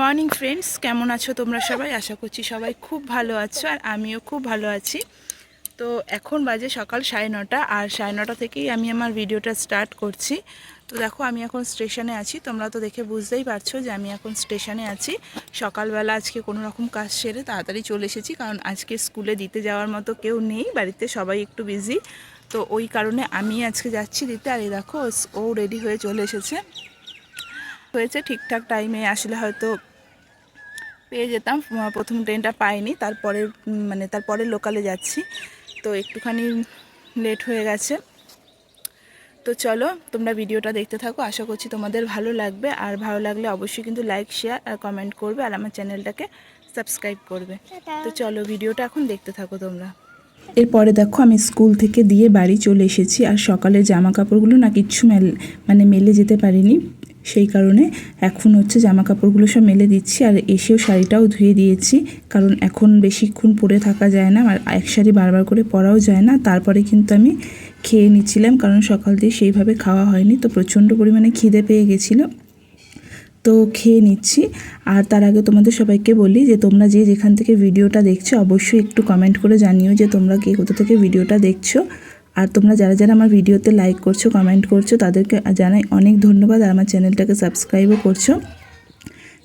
Morning friends, কেমন আছো তোমরা সবাই? আশা করছি সবাই খুব ভালো আছো আর আমিও খুব ভালো আছি। তো এখন বাজে সকাল সাড়ে নটা আর সাড়ে নটা থেকেই আমি আমার ভিডিওটা স্টার্ট করছি। তো দেখো, আমি এখন স্টেশনে আছি। তোমরা তো দেখে বুঝতেই পারছ যে আমি এখন স্টেশনে আছি। সকালবেলা আজকে কোনো রকম কাজ সেরে তাড়াতাড়ি চলে এসেছি কারণ আজকে স্কুলে দিতে যাওয়ার মতো কেউ নেই, বাড়িতে সবাই একটু বিজি তো ওই কারণে আমি আজকে যাচ্ছি দিতে। আর এই দেখো, ও রেডি হয়ে চলে এসেছে। হয়েছে ঠিকঠাক টাইমে আসলে হয়তো পেয়ে যেতাম। প্রথম ট্রেনটা পাইনি তারপরে মানে তারপরে লোকালে যাচ্ছি। তো একটুখানি লেট হয়ে গেছে। তো চলো তোমরা ভিডিওটা দেখতে থাকো। আশা করছি তোমাদের ভালো লাগবে। আর ভালো লাগলে অবশ্যই কিন্তু লাইক শেয়ার আর কমেন্ট করবে আর আমার চ্যানেলটাকে সাবস্ক্রাইব করবে। তো চলো ভিডিওটা এখন দেখতে থাকো তোমরা। এরপরে দেখো আমি স্কুল থেকে দিয়ে বাড়ি চলে এসেছি। আর সকালে জামা কাপড়গুলো না কিচ্ছু মেল মানে মেলে যেতে পারিনি। সেই কারণে এখন হচ্ছে জামা কাপড়গুলো সব মেলে দিচ্ছি আর এসেও শাড়িটাও ধুয়ে দিয়েছি। কারণ এখন বেশিক্ষণ পরে থাকা যায় না, আর এক শাড়ি বারবার করে পরাও যায় না। তারপরে কিন্তু আমি খেয়ে নিচ্ছিলাম, কারণ সকাল দিয়ে সেইভাবে খাওয়া হয়নি। তো প্রচণ্ড পরিমাণে খিদে পেয়ে গেছিল। তো খেয়ে নিচ্ছি। আর তার আগে তোমাদের সবাইকে বলি যে, তোমরা যে যেখান থেকে ভিডিওটা দেখছ, অবশ্যই একটু কমেন্ট করে জানিও যে তোমরা কে কোথা থেকে ভিডিওটা দেখছ। আর তোমরা যারা যারা আমার ভিডিওতে লাইক করছ কমেন্ট করছ, তাদেরকে জানাই অনেক ধন্যবাদ আর আমার চ্যানেলটাকে সাবস্ক্রাইবও করছ।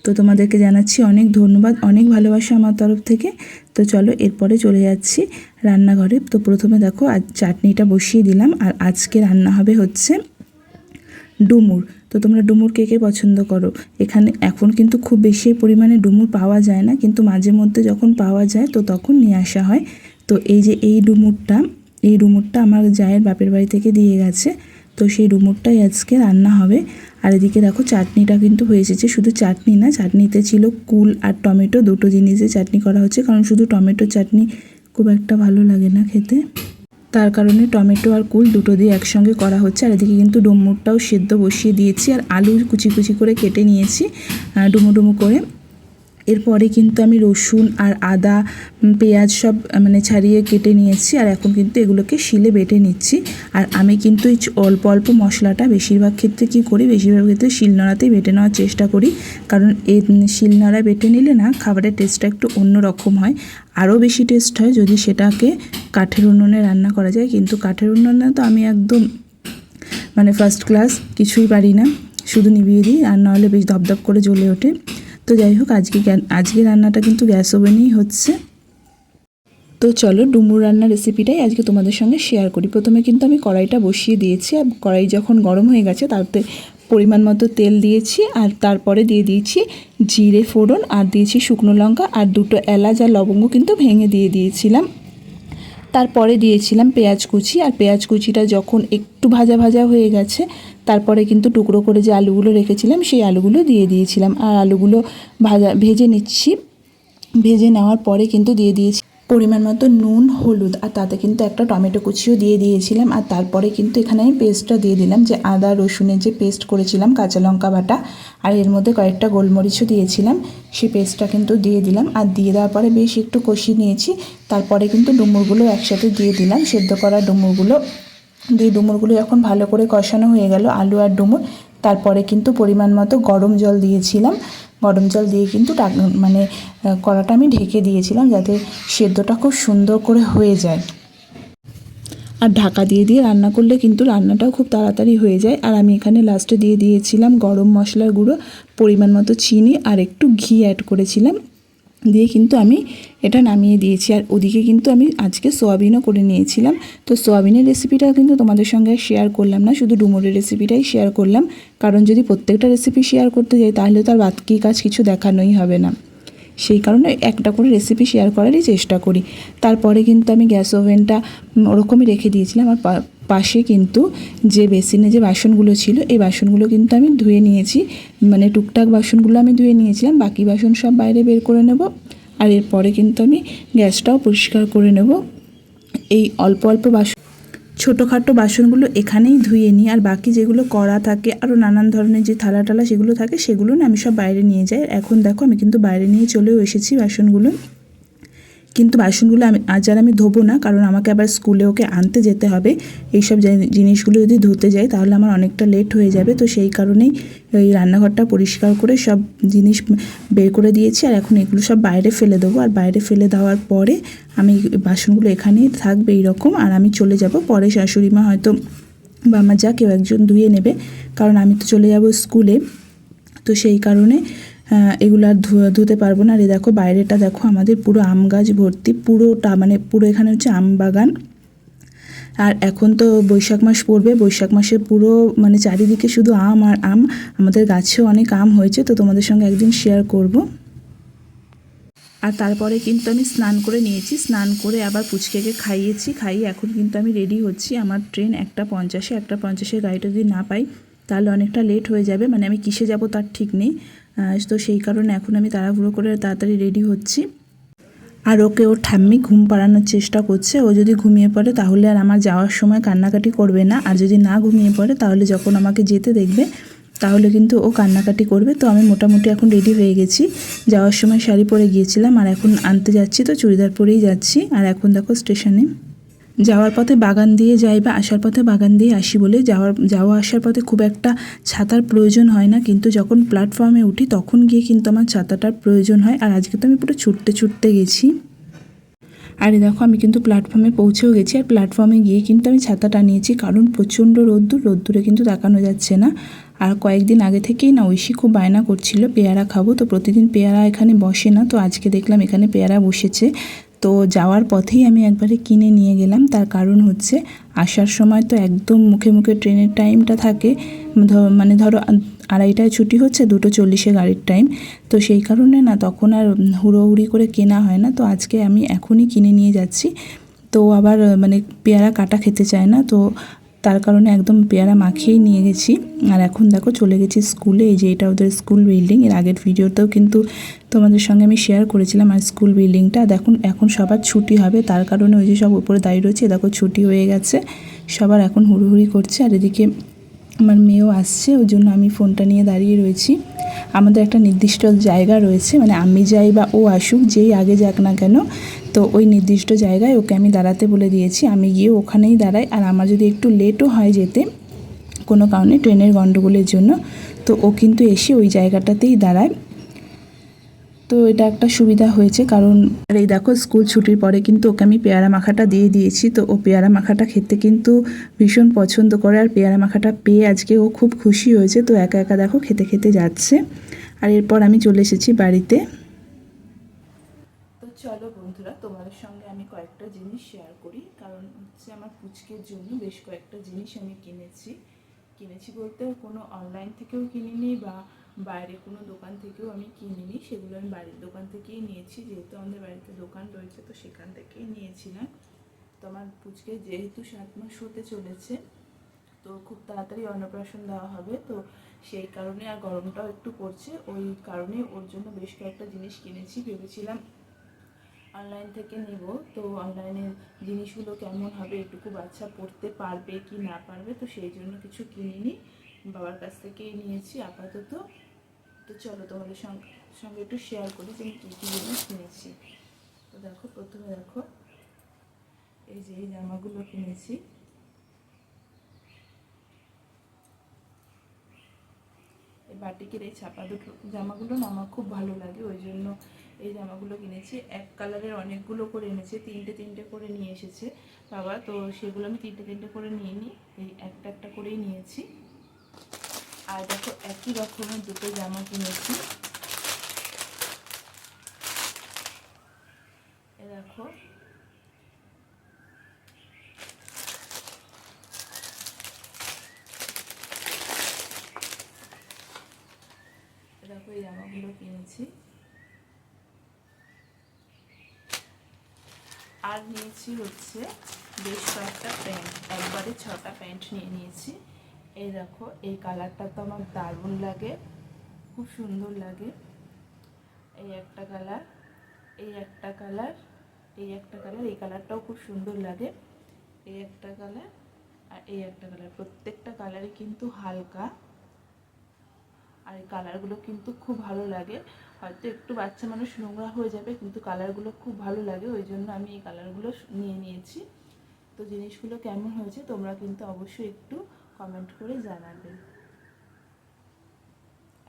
তো তোমাদেরকে জানাচ্ছি অনেক ধন্যবাদ, অনেক ভালোবাসা আমার তরফ থেকে। তো চলো এরপরে চলে যাচ্ছি রান্নাঘরে। তো প্রথমে দেখো, আজ চাটনিটা বসিয়ে দিলাম আর আজকে রান্না হবে হচ্ছে ডুমুর। তো তোমরা ডুমুর কে কে পছন্দ করো? এখানে এখন কিন্তু খুব বেশি পরিমাণে ডুমুর পাওয়া যায় না, কিন্তু মাঝে মধ্যে যখন পাওয়া যায় তো তখন নিয়ে আসা হয়। তো এই যে এই ডুমুরটা এই ডুমুরটা আমার জায়ের বাপের বাড়ি থেকে দিয়ে গেছে। তো সেই ডুমুরটাই আজকে রান্না হবে। আর এদিকে দেখো চাটনিটা কিন্তু হয়ে এসেছে। শুধু চাটনি না, চাটনিতে ছিল কুল আর টমেটো। দুটো জিনিসে চাটনি করা হচ্ছে। কারণ শুধু টমেটো চাটনি খুব একটা ভালো লাগে না খেতে। তার কারণে টমেটো আর কুল দুটো দিয়ে একসঙ্গে করা হচ্ছে। আর এদিকে কিন্তু ডুমুরটাও সেদ্ধ বসিয়ে দিয়েছি। আর আলু কুচি কুচি করে কেটে নিয়েছি ডুমো ডুমো করে। এরপরে কিন্তু আমি রসুন আর আদা পেঁয়াজ সব মানে ছাড়িয়ে কেটে নিয়েছি আর এখন কিন্তু এগুলোকে শিলে বেটে নিচ্ছি। আর আমি কিন্তু এই অল্প অল্প মশলাটা বেশিরভাগ ক্ষেত্রে কী করি বেশিরভাগ ক্ষেত্রে শিলনোড়াতেই বেটে নেওয়ার চেষ্টা করি। কারণ এই উম, শিলনোড়ায় বেটে নিলে না খাবারের টেস্টটা একটু অন্য রকম হয়। আরও বেশি টেস্ট হয় যদি সেটাকে কাঠের উনুনে রান্না করা যায়। কিন্তু কাঠের উনুনে তো আমি একদম মানে ফার্স্ট ক্লাস কিছুই পারি না। শুধু নিভিয়ে দিই আর নাহলে বেশ ধপধপ করে জ্বলে ওঠে। তো যাই হোক, আজকে আজকে রান্নাটা কিন্তু গ্যাস ওভেনেই হচ্ছে। তো চলো, ডুমুর রান্নার রেসিপিটাই আজকে তোমাদের সঙ্গে শেয়ার করি। প্রথমে কিন্তু আমি কড়াইটা বসিয়ে দিয়েছি, আর কড়াই যখন গরম হয়ে গেছে, তাতে পরিমাণ মতো তেল দিয়েছি, আর তারপরে দিয়ে দিয়েছি জিরে ফোড়ন, আর দিয়েছি শুকনো লঙ্কা, আর দুটো এলাচ আর লবঙ্গ কিন্তু ভেঙে দিয়ে দিয়েছিলাম। তারপরে দিয়েছিলাম পেঁয়াজ কুচি, আর পেঁয়াজ কুচিটা যখন একটু ভাজা ভাজা হয়ে গেছে তারপরে কিন্তু টুকরো করে যে আলুগুলো রেখেছিলাম, সেই আলুগুলো দিয়ে দিয়েছিলাম। আর আলুগুলো ভাজা, ভেজে নিচ্ছি। ভেজে নেওয়ার পরে কিন্তু দিয়ে দিয়েছি পরিমাণ মতো নুন, হলুদ, আর তাতে কিন্তু একটা টমেটো কুচিও দিয়ে দিয়েছিলাম। আর তারপরে কিন্তু এখানে আমি পেস্টটা দিয়ে দিলাম, যে আদা, রসুনের যে পেস্ট করেছিলাম, কাঁচা লঙ্কা বাটা, আর এর মধ্যে কয়েকটা গোলমরিচও দিয়েছিলাম। সেই পেস্টটা কিন্তু দিয়ে দিলাম। আর দিয়ে দেওয়ার পরে বেশ একটু কষিয়ে নিয়েছি। তারপরে কিন্তু ডুমুরগুলো একসাথে দিয়ে দিলাম। সেদ্ধ করা ডুমুরগুলো দিয়ে ডুমুরগুলো যখন ভালো করে কষানো হয়ে গেল, আলু আর ডুমুর, তারপরে কিন্তু পরিমাণ মতো গরম জল দিয়েছিলাম। গরম জল দিয়ে কিন্তু মানে কড়াটা আমি ঢেকে দিয়েছিলাম যাতে সেদ্ধটা খুব সুন্দর করে হয়ে যায়। আর ঢাকা দিয়ে দিয়ে রান্না করলে কিন্তু রান্নাটাও খুব তাড়াতাড়ি হয়ে যায়। আর আমি এখানে লাস্টে দিয়ে দিয়েছিলাম গরম মশলার গুঁড়ো, পরিমাণ মতো চিনি আর একটু ঘি অ্যাড করেছিলাম। দিয়ে কিন্তু আমি এটা নামিয়ে দিয়েছি। আর ওদিকে কিন্তু আমি আজকে সোয়াবিনও করে নিয়েছিলাম। তো সোয়াবিনের রেসিপিটাও কিন্তু তোমাদের সঙ্গে শেয়ার করলাম না, শুধু ডুমুরের রেসিপিটাই শেয়ার করলাম। কারণ যদি প্রত্যেকটা রেসিপি শেয়ার করতে যাই, তাহলে তো আর বাকি কাজ কিছু দেখানোই হবে না। সেই কারণে একটা করে রেসিপি শেয়ার করারই চেষ্টা করি। তারপরে কিন্তু আমি গ্যাস ওভেনটা ওরকমই রেখে দিয়েছিলাম। আর পাশে কিন্তু যে বেসিনে যে বাসনগুলো ছিল, এই বাসনগুলো কিন্তু আমি ধুয়ে নিয়েছি। মানে টুকটাক বাসনগুলো আমি ধুয়ে নিয়েছিলাম। বাকি বাসন সব বাইরে বের করে নেব। আর এরপরে কিন্তু আমি গ্যাসটাও পরিষ্কার করে নেব। এই অল্প অল্প বাসন ছোটোখাটো বাসনগুলো এখানেই ধুয়ে নিই, আর বাকি যেগুলো করা থাকে আরও নানান ধরনের যে থালা টালা সেগুলো থাকে, সেগুলো না আমি সব বাইরে নিয়ে যাই। এখন দেখো, আমি কিন্তু বাইরে নিয়ে চলেও এসেছি বাসনগুলো। কিন্তু বাসনগুলো আমি আজ আর আমি ধোবো না, কারণ আমাকে আবার স্কুলে ওকে আনতে যেতে হবে। এইসব জিনি- জিনিসগুলো যদি ধুতে যাই তাহলে আমার অনেকটা লেট হয়ে যাবে। তো সেই কারণেই এই রান্নাঘরটা পরিষ্কার করে সব জিনিস বের করে দিয়েছি। আর এখন এগুলো সব বাইরে ফেলে দেবো। আর বাইরে ফেলে দেওয়ার পরে আমি বাসনগুলো এখানেই থাকবে এইরকম। আর আমি চলে যাব। পরে শাশুড়ি মা হয়তো বা আমার যা কেউ একজন ধুয়ে নেবে। কারণ আমি তো চলে যাব স্কুলে। তো সেই কারণে এগুলো আর ধুতে পারব না। আর দেখো, বাইরেটা দেখো, আমাদের পুরো আম গাছ ভর্তি, পুরোটা মানে পুরো এখানে হচ্ছে আম বাগান। আর এখন তো বৈশাখ মাস পড়বে, বৈশাখ মাসে পুরো মানে চারিদিকে শুধু আম আর আম। আমাদের গাছেও অনেক আম হয়েছে, তো তোমাদের সঙ্গে একদিন শেয়ার করব। আর তারপরে কিন্তু আমি স্নান করে নিয়েছি, স্নান করে আবার পুচকেকে খাইয়েছি, খাইয়ে এখন কিন্তু আমি রেডি হচ্ছি। আমার ট্রেন একটা পঞ্চাশে একটা পঞ্চাশে গাড়িটা যদি না পাই, তাহলে অনেকটা লেট হয়ে যাবে। মানে আমি কিসে যাব তার ঠিক নেই। তো সেই কারণে এখন আমি তাড়াহুড়ো করে তাড়াতাড়ি রেডি হচ্ছি। আর ওকে, ওর ঠাম্মি ঘুম পাড়ানোর চেষ্টা করছে। ও যদি ঘুমিয়ে পড়ে, তাহলে আর আমার যাওয়ার সময় কান্নাকাটি করবে না। আর যদি না ঘুমিয়ে পড়ে, তাহলে যখন আমাকে যেতে দেখবে, তাহলে কিন্তু ও কান্নাকাটি করবে। তো আমি মোটামুটি এখন রেডি হয়ে গেছি। যাওয়ার সময় শাড়ি পরে গিয়েছিলাম, আর এখন আনতে যাচ্ছি তো, চুড়িদার পরেই যাচ্ছি। আর এখন দেখো স্টেশনে যাওয়ার পথে বাগান দিয়ে যাই বা আসার পথে বাগান দিয়ে আসি বলে যাওয়ার, যাওয়া আসার পথে খুব একটা ছাতার প্রয়োজন হয় না। কিন্তু যখন প্ল্যাটফর্মে উঠি তখন গিয়ে কিন্তু আমার ছাতাটার প্রয়োজন হয়। আর আজকে তো আমি পুরো ছুটতে ছুটতে গেছি। আর দেখো আমি কিন্তু প্ল্যাটফর্মে পৌঁছেও গেছি। আর প্ল্যাটফর্মে গিয়ে কিন্তু আমি ছাতাটা নিয়েছি। কারণ প্রচণ্ড রোদ্দুর, রোদ্দুরে কিন্তু তাকানো যাচ্ছে না। আর কয়েকদিন আগে থেকেই না ঐশী খুব বায়না করছিল, পেয়ারা খাব। তো প্রতিদিন পেয়ারা এখানে বসে না। তো আজকে দেখলাম এখানে পেয়ারা বসেছে। তো যাওয়ার পথেই আমি একবারে কিনে নিয়ে গেলাম। তার কারণ হচ্ছে আসার সময় তো একদম মুখে মুখে ট্রেনের টাইমটা থাকে। মানে ধরো আড়াইটায় ছুটি হচ্ছে, দুটো চল্লিশে গাড়ির টাইম। তো সেই কারণে না, তখন আর হুড়োহুড়ি করে কেনা হয় না। তো আজকে আমি এখনই কিনে নিয়ে যাচ্ছি। তো আবার মানে পেয়ারা কাটা খেতে চায় না। তো তার কারণে একদম পেয়ারা মাখিয়েই নিয়ে গেছি। আর এখন দেখো চলে গেছি স্কুলে, এই যে এটা ওদের স্কুল বিল্ডিং, এর আগের ভিডিওতেও কিন্তু তোমাদের সঙ্গে আমি শেয়ার করেছিলাম আর স্কুল বিল্ডিংটা। দেখুন, এখন সবার ছুটি হবে, তার কারণে ওই যে সব উপরে দাঁড়িয়ে রয়েছে, দেখো ছুটি হয়ে গেছে। সবার এখন হুড়ুহুড়ি করছে, আর এদিকে আমার মেয়েও আসছে, ওই জন্য আমি ফোনটা নিয়ে দাঁড়িয়ে রয়েছি। আমাদের একটা নির্দিষ্ট জায়গা রয়েছে মানে আমি যাই বা ও আসুক, যেই আগে যাক না কেন তো ওই নির্দিষ্ট জায়গায় ওকে আমি দাঁড়াতে বলে দিয়েছি। আমি গিয়ে ওখানেই দাঁড়াই। আর আমার যদি একটু লেটও হয় যেতে, কোনো কারণে ট্রেনের গণ্ডগোলের জন্য, তো ও কিন্তু এসে ওই জায়গাটাতেই দাঁড়ায়। তো এটা একটা সুবিধা হয়েছে কারণ আর এই দেখো স্কুল ছুটির পরে কিন্তু ওকে আমি পেয়ারা মাখাটা দিয়ে দিয়েছি। তো ও পেয়ারা মাখাটা খেতে কিন্তু ভীষণ পছন্দ করে আর পেয়ারা মাখাটা পেয়ে আজকে ও খুব খুশি হয়েছে। তো একা একা দেখো খেতে খেতে যাচ্ছে। আর এরপর আমি চলে এসেছি বাড়িতে। তো চলো বন্ধুরা, তোমাদের সঙ্গে আমি কয়েকটা জিনিস শেয়ার করি। কারণ হচ্ছে আমার পুচকের জন্য বেশ কয়েকটা জিনিস আমি কিনেছি। কিনেছি বলতে কোনো অনলাইন থেকেও কিনিনি বা বাইরে কোনো দোকান থেকেও আমি কিনিনি। সেগুলো আমি বাড়ির দোকান থেকেই নিয়েছি। যেহেতু আমাদের বাড়িতে দোকান রয়েছে, তো সেখান থেকেই নিয়েছিলাম। তো আমার পুচকে যেহেতু সাত মাস হতে চলেছে, তো খুব তাড়াতাড়ি অন্নপ্রাশন দেওয়া হবে। তো সেই কারণে আর গরমটাও একটু পড়ছে। ওই কারণে ওর জন্য বেশ কয়েকটা জিনিস কিনেছি। ভেবেছিলাম অনলাইন থেকে নেব। তো অনলাইনের জিনিসগুলো কেমন হবে, এটুকু বাচ্চা পড়তে পারবে কি না পারবে, তো সেই জন্য কিছু কিনিনি। বাবার কাছ থেকেই নিয়েছি আপাতত। তো চলো তোমাদের সঙ্গে সঙ্গে একটু শেয়ার করি যে আমি কী কী জিনিস কিনেছি। তো দেখো, প্রথমে দেখো, এই যে এই জামাগুলো কিনেছি। এই বাটিকের এই ছাপা দুটো জামাগুলো না আমার খুব ভালো লাগে, ওই জন্য এই জামাগুলো কিনেছি। এক কালারের অনেকগুলো করে এনেছে, তিনটে তিনটে করে নিয়ে এসেছে বাবা। তো সেগুলো আমি তিনটে তিনটে করে নিয়ে নিই। এই একটা একটা করেই নিয়েছি। আর দেখো, একই রকমের দুটো জামা কিনেছি। দেখো। দেখো, এই জামাগুলো কিনেছি। আর নিয়েছি হচ্ছে বেশ কয়েকটা প্যান্ট। একবারে ছটা প্যান্ট নিয়ে নিয়েছি। এই দেখো, এই কালারটা তো আমার দারুণ লাগে। খুব সুন্দর লাগে। এই একটা কালার, এই একটা কালার, এই একটা কালার, এই কালারটাও খুব সুন্দর লাগে। এই একটা কালার আর এই একটা কালার। প্রত্যেকটা কালারই কিন্তু হালকা। আর কালারগুলো কিন্তু খুব ভালো লাগে। হয়তো একটু বাচ্চা মানুষ নোংরা হয়ে যাবে, কিন্তু কালারগুলো খুব ভালো লাগে, ওই জন্য আমি এই কালারগুলো নিয়ে নিয়েছি। তো জিনিসগুলো কেমন হয়েছে তোমরা কিন্তু অবশ্যই একটু কমেন্ট করে জানাবে।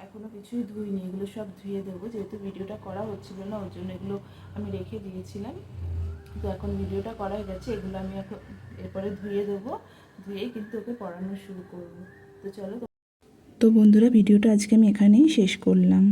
এখনও কিছুই ধুইনি, এগুলো সব ধুয়ে দেবো, যেহেতু ভিডিওটা করা হচ্ছিল না, ওর জন্য এগুলো আমি রেখে দিয়েছিলাম। তো এখন ভিডিওটা করা হয়ে গেছে, এগুলো আমি এখন এরপরে ধুয়ে দেবো, ধুয়েই কিন্তু ওকে পড়ানো শুরু করব। তো চলো তো বন্ধুরা ভিডিওটা আজকে আমি এখানেই শেষ করলাম।